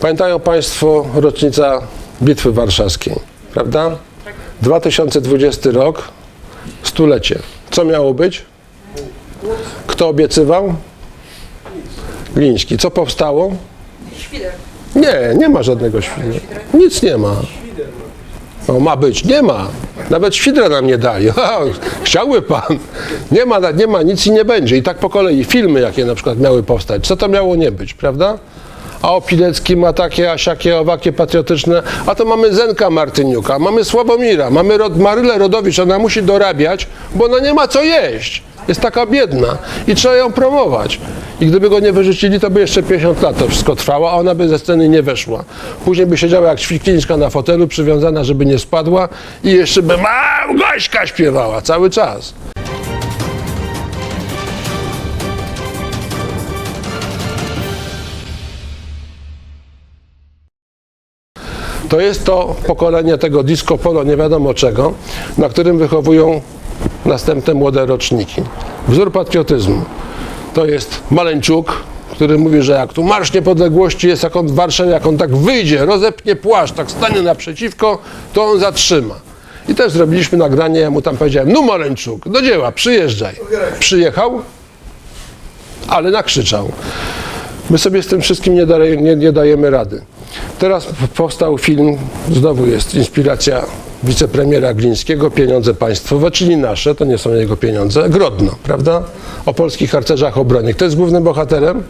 Pamiętają Państwo rocznica Bitwy Warszawskiej, prawda? 2020 rok, stulecie. Co miało być? Kto obiecywał? Gliński. Co powstało? Świder. Nie, nie ma żadnego świdra. Nic nie ma. No ma być, nie ma. Nawet świdra nam nie dali. Chciałby pan. Nie ma, nie ma, nic i nie będzie. I tak po kolei filmy, jakie na przykład miały powstać. Co to miało nie być, prawda? A o Pilecki ma takie, a siakie, owakie patriotyczne. A to mamy Zenka Martyniuka, mamy Sławomira, mamy Rod, Marylę Rodowicz. Ona musi dorabiać, bo ona nie ma co jeść. Jest taka biedna i trzeba ją promować. I gdyby go nie wyrzucili, to by jeszcze 50 lat to wszystko trwało, a ona by ze sceny nie weszła. Później by siedziała jak ćwiklińska na fotelu, przywiązana, żeby nie spadła i jeszcze by Małgośka śpiewała cały czas. To jest to pokolenie tego disco polo, nie wiadomo czego, na którym wychowują następne młode roczniki. Wzór patriotyzmu to jest Maleńczuk, który mówi, że jak tu Marsz Niepodległości jest, jak on w Warszawie, jak on tak wyjdzie, rozepnie płaszcz, tak stanie naprzeciwko, to on zatrzyma. I też zrobiliśmy nagranie, ja mu tam powiedziałem, no Maleńczuk, do dzieła, przyjeżdżaj. Przyjechał, ale nakrzyczał. My sobie z tym wszystkim nie, daje, nie, nie dajemy rady. Teraz powstał film, znowu jest inspiracja wicepremiera Glińskiego, Pieniądze Państwowe, czyli nasze, to nie są jego pieniądze, Grodno, prawda? O polskich harcerzach obronnych. Kto jest głównym bohaterem?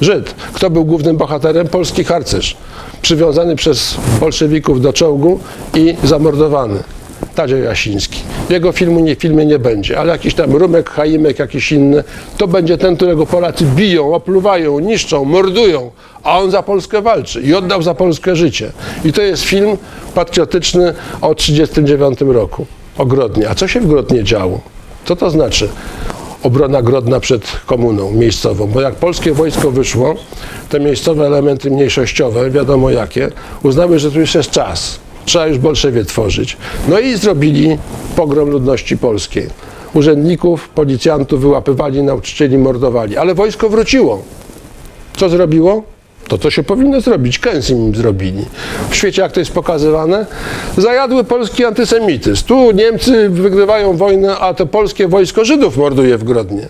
Żyd. Kto był głównym bohaterem? Polski harcerz. Przywiązany przez bolszewików do czołgu i zamordowany. Tadzio Jasiński. Jego filmu nie, filmie nie będzie, ale jakiś tam Rumek, Chaimek, jakiś inny, to będzie ten, którego Polacy biją, opluwają, niszczą, mordują, a on za Polskę walczy i oddał za Polskę życie. I to jest film patriotyczny o 1939 roku, o Grodnie. A co się w Grodnie działo? Co to znaczy? obrona Grodna przed komuną miejscową, bo jak polskie wojsko wyszło, te miejscowe elementy mniejszościowe, wiadomo jakie, uznały, że tu już jest czas, trzeba już Bolszewie tworzyć. No i zrobili pogrom ludności polskiej. Urzędników, policjantów wyłapywali, nauczycieli mordowali, ale wojsko wróciło. Co zrobiło? To, co się powinno zrobić. Kęsy im zrobili. W świecie, jak to jest pokazywane, zajadły polski antysemityzm. Tu Niemcy wygrywają wojnę, a to polskie wojsko Żydów morduje w Grodnie.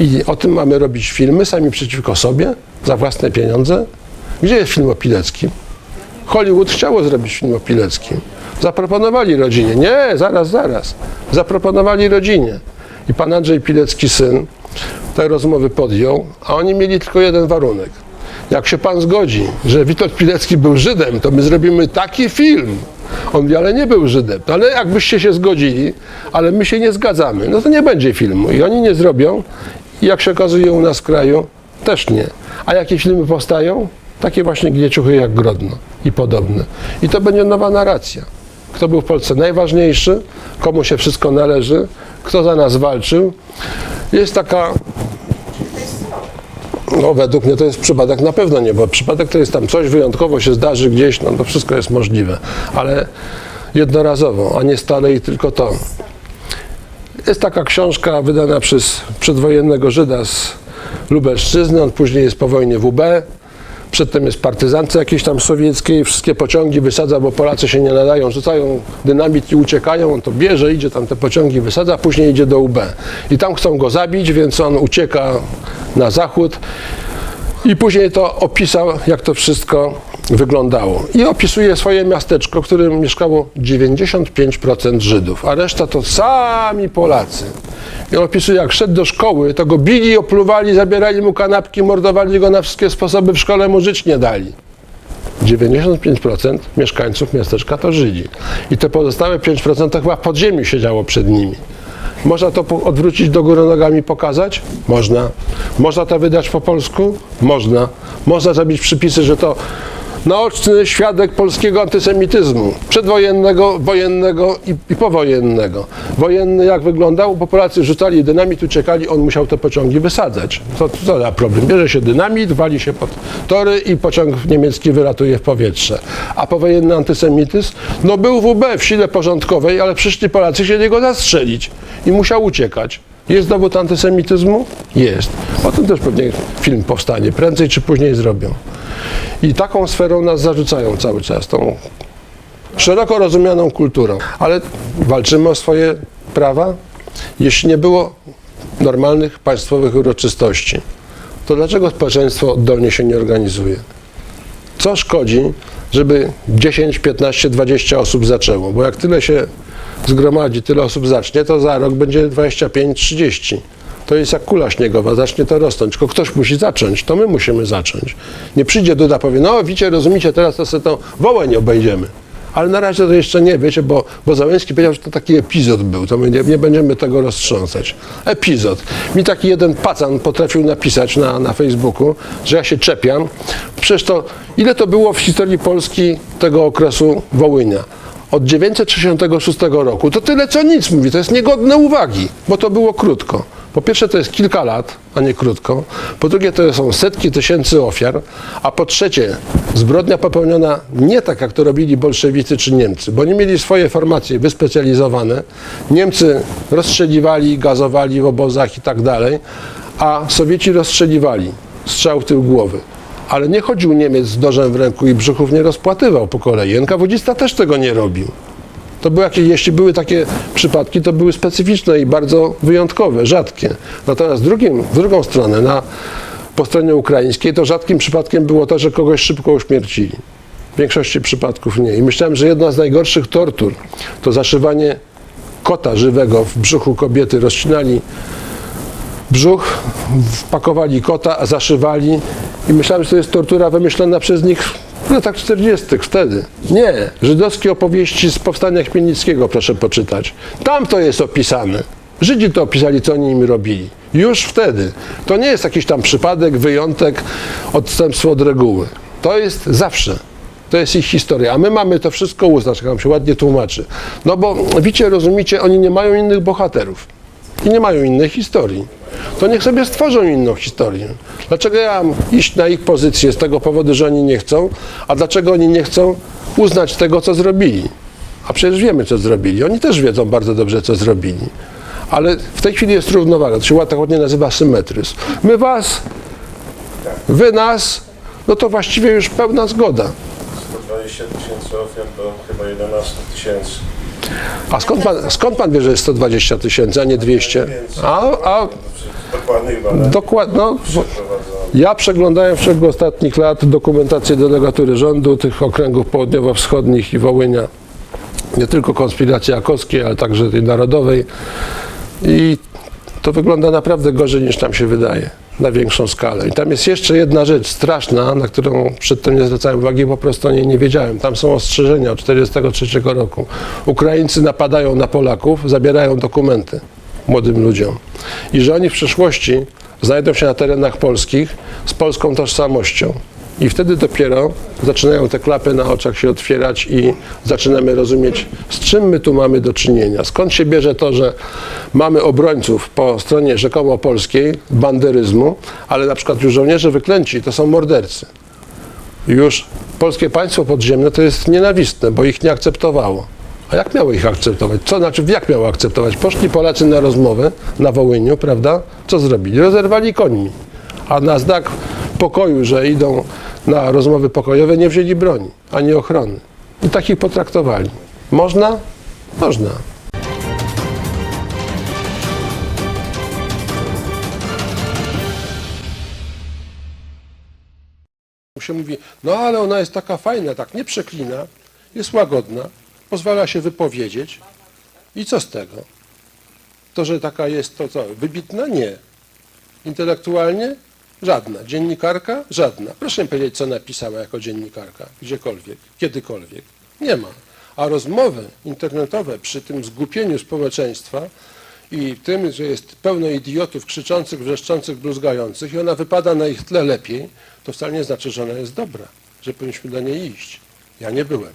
I o tym mamy robić filmy, sami przeciwko sobie, za własne pieniądze. Gdzie jest film o Pileckim? Hollywood chciało zrobić film o Pileckim. Zaproponowali rodzinie. Nie, zaraz, zaraz. Zaproponowali rodzinie. I pan Andrzej Pilecki, syn, te rozmowy podjął, a oni mieli tylko jeden warunek. Jak się pan zgodzi, że Witold Pilecki był Żydem, to my zrobimy taki film. On mówi, ale nie był Żydem. No ale jakbyście się zgodzili, ale my się nie zgadzamy, no to nie będzie filmu. I oni nie zrobią. I jak się okazuje u nas w kraju, też nie. A jakie filmy powstają? Takie właśnie gnieciuchy jak Grodno i podobne. I to będzie nowa narracja. Kto był w Polsce najważniejszy, komu się wszystko należy, kto za nas walczył. Jest taka no, według mnie to jest przypadek na pewno nie, bo przypadek to jest tam coś wyjątkowo się zdarzy gdzieś, no to wszystko jest możliwe, ale jednorazowo, a nie stale i tylko to. Jest taka książka wydana przez przedwojennego Żyda z Lubelszczyzny, on później jest po wojnie w UB, przedtem jest partyzance jakiejś tam sowieckiej, wszystkie pociągi wysadza, bo Polacy się nie nadają, rzucają dynamit i uciekają, on to bierze, idzie tam te pociągi wysadza, później idzie do UB. I tam chcą go zabić, więc on ucieka na zachód i później to opisał, jak to wszystko wyglądało. I opisuje swoje miasteczko, w którym mieszkało 95% Żydów, a reszta to sami Polacy. I opisuje, jak szedł do szkoły, to go bili, opluwali, zabierali mu kanapki, mordowali go na wszystkie sposoby, w szkole mu żyć nie dali. 95% mieszkańców miasteczka to Żydzi. I te pozostałe 5% to chyba w podziemiu siedziało przed nimi. Można to odwrócić do góry nogami, pokazać? Można. Można to wydać po polsku? Można. Można zrobić przypisy, że to naoczny świadek polskiego antysemityzmu. Przedwojennego, wojennego i, i powojennego. Wojenny jak wyglądał? Bo Polacy rzucali dynamit, uciekali, on musiał te pociągi wysadzać. Co, co za problem? Bierze się dynamit, wali się pod tory i pociąg niemiecki wylatuje w powietrze. A powojenny antysemityzm? No był w UB, w sile porządkowej, ale przyszli Polacy chcieli go zastrzelić i musiał uciekać. Jest dowód antysemityzmu? Jest. O tym też pewnie film powstanie, prędzej czy później zrobią. I taką sferą nas zarzucają cały czas, tą szeroko rozumianą kulturą. Ale walczymy o swoje prawa. Jeśli nie było normalnych państwowych uroczystości, to dlaczego społeczeństwo oddolnie się nie organizuje? Co szkodzi, żeby 10, 15, 20 osób zaczęło? Bo jak tyle się zgromadzi, tyle osób zacznie, to za rok będzie 25, 30. To jest jak kula śniegowa, zacznie to rosnąć. Tylko ktoś musi zacząć, to my musimy zacząć. Nie przyjdzie Duda, powie, no widzicie, rozumiecie, teraz to sobie to Wołeń obejdziemy. Ale na razie to jeszcze nie, wiecie, bo, bo Załęski powiedział, że to taki epizod był, to my nie, nie będziemy tego roztrząsać. Epizod. Mi taki jeden pacan potrafił napisać na, na Facebooku, że ja się czepiam. Przecież to, ile to było w historii Polski tego okresu Wołynia? Od 966 roku, to tyle co nic mówi, to jest niegodne uwagi, bo to było krótko. Po pierwsze to jest kilka lat, a nie krótko. Po drugie to są setki tysięcy ofiar. A po trzecie zbrodnia popełniona nie tak jak to robili bolszewicy czy Niemcy, bo oni mieli swoje formacje wyspecjalizowane. Niemcy rozstrzeliwali, gazowali w obozach i tak dalej, a Sowieci rozstrzeliwali strzał w tył głowy. Ale nie chodził Niemiec z nożem w ręku i brzuchów nie rozpłatywał po kolei. NKWDzista też tego nie robił. To były jakieś, jeśli były takie przypadki, to były specyficzne i bardzo wyjątkowe, rzadkie. Natomiast drugim, w drugą stronę, na, po stronie ukraińskiej, to rzadkim przypadkiem było to, że kogoś szybko uśmiercili. W większości przypadków nie. I myślałem, że jedna z najgorszych tortur to zaszywanie kota żywego w brzuchu kobiety. Rozcinali brzuch, wpakowali kota, zaszywali i myślałem, że to jest tortura wymyślona przez nich w latach 40. wtedy. Nie. Żydowskie opowieści z powstania Chmielnickiego proszę poczytać. Tam to jest opisane. Żydzi to opisali, co oni im robili. Już wtedy. To nie jest jakiś tam przypadek, wyjątek, odstępstwo od reguły. To jest zawsze. To jest ich historia, a my mamy to wszystko uznać, jak nam się ładnie tłumaczy. No bo, wiecie, rozumiecie, oni nie mają innych bohaterów i nie mają innej historii. To niech sobie stworzą inną historię. Dlaczego ja mam iść na ich pozycję z tego powodu, że oni nie chcą, a dlaczego oni nie chcą uznać tego, co zrobili? A przecież wiemy, co zrobili. Oni też wiedzą bardzo dobrze, co zrobili. Ale w tej chwili jest równowaga, to się ładnie ładnie nazywa symetryzm. My was, wy nas, no to właściwie już pełna zgoda. 120 tysięcy ofiar to chyba 11 tysięcy. A skąd pan, skąd pan wie, że jest 120 tysięcy, a nie 200? A, a dokładnie, no, ja przeglądałem w ciągu ostatnich lat dokumentację delegatury rządu tych okręgów południowo-wschodnich i Wołynia. Nie tylko konspiracji akowskiej, ale także tej narodowej. I to wygląda naprawdę gorzej niż nam się wydaje, na większą skalę. I tam jest jeszcze jedna rzecz straszna, na którą przedtem nie zwracałem uwagi, po prostu o niej nie wiedziałem. Tam są ostrzeżenia od 1943 roku. Ukraińcy napadają na Polaków, zabierają dokumenty młodym ludziom. I że oni w przyszłości znajdą się na terenach polskich z polską tożsamością. I wtedy dopiero zaczynają te klapy na oczach się otwierać i zaczynamy rozumieć, z czym my tu mamy do czynienia. Skąd się bierze to, że mamy obrońców po stronie rzekomo polskiej, banderyzmu, ale na przykład już żołnierze wyklęci to są mordercy. Już polskie państwo podziemne to jest nienawistne, bo ich nie akceptowało. A jak miało ich akceptować? Co znaczy, jak miało akceptować? Poszli Polacy na rozmowę na Wołyniu, prawda? Co zrobili? Rozerwali końmi. A na znak pokoju, że idą na rozmowy pokojowe, nie wzięli broni, ani ochrony. I tak ich potraktowali. Można? Można. się mówi, no ale ona jest taka fajna, tak nie przeklina, jest łagodna, pozwala się wypowiedzieć. I co z tego? To, że taka jest, to co, wybitna? Nie. Intelektualnie? Żadna. Dziennikarka? Żadna. Proszę mi powiedzieć, co napisała jako dziennikarka, gdziekolwiek, kiedykolwiek. Nie ma. A rozmowy internetowe przy tym zgłupieniu społeczeństwa i tym, że jest pełno idiotów krzyczących, wrzeszczących, bluzgających i ona wypada na ich tle lepiej, to wcale nie znaczy, że ona jest dobra, że powinniśmy do niej iść. Ja nie byłem.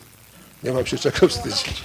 Nie mam się czego wstydzić.